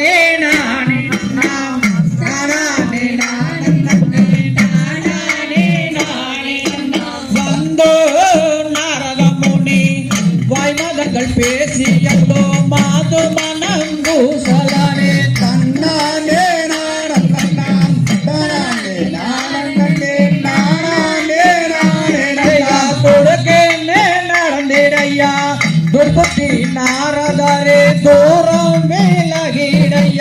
நானே நானே நாம் நானே தன்னானே நடந்திடையா துர்புத்தி நாரதரே தோரம் விலகிடையா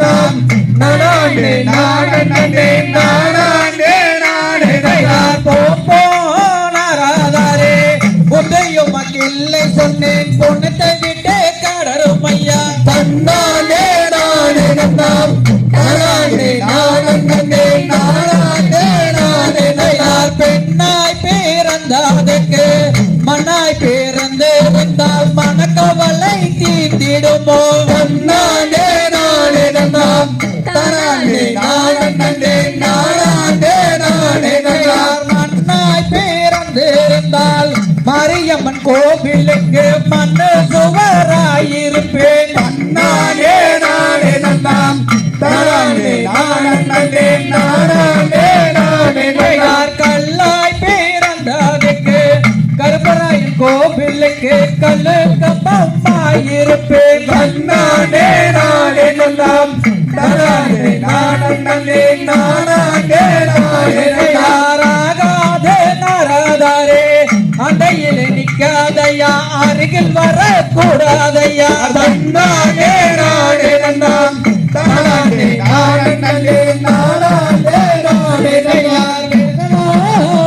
நானே நன்னாம் நானானே நானே நன்னாம் போனாராதாரே உன்னையும் மக்கில்லை சொன்னேன். பொண்ணத்தை விட்டே கடரும் ஐயா. தன்னானே நானே நன்னாம் நானானே நானந்தனே நானே பெண்ணாய் பிறந்ததுக்கு மண்ணாய் பிறந்து மனக்கவலை தீர்த்திடுமோ? நாள் மரியம்மன் கோவிலுக்கு மண்ணு சுவராயிருப்பேன். நானே நானே நன்னாம் தானானே நானந்தனே நானானே நானே கல்லாய் பிறந்ததுக்கு கருப்பராயன் கோவிலுக்கு கல்லு அருகில் வரக்கூடாதையா? நானே நானே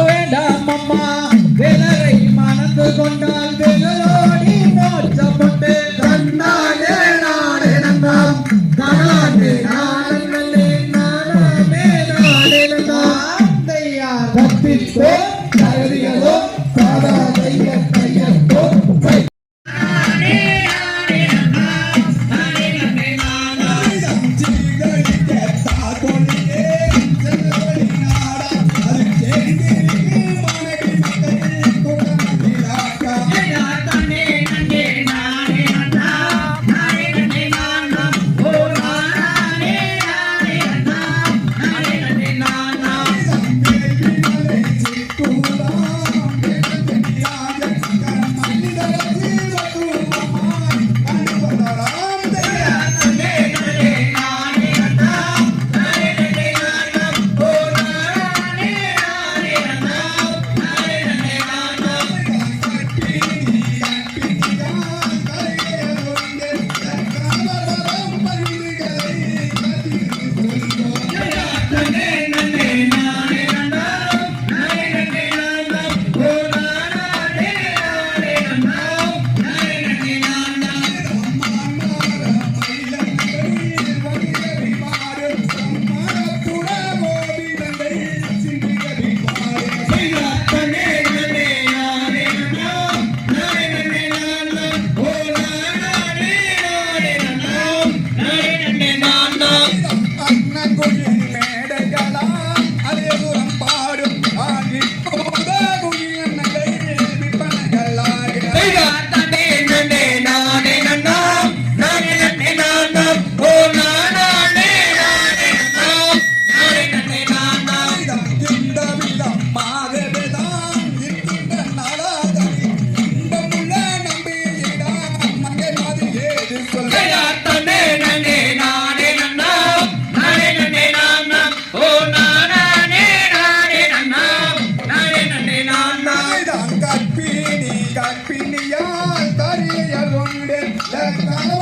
வேண்டாம் அம்மா வேலரை மணந்து கொண்டால் வேலோடி நோச்சப்பட்டு தன்னாலே நானே நன்னாம் தானானே Let's go.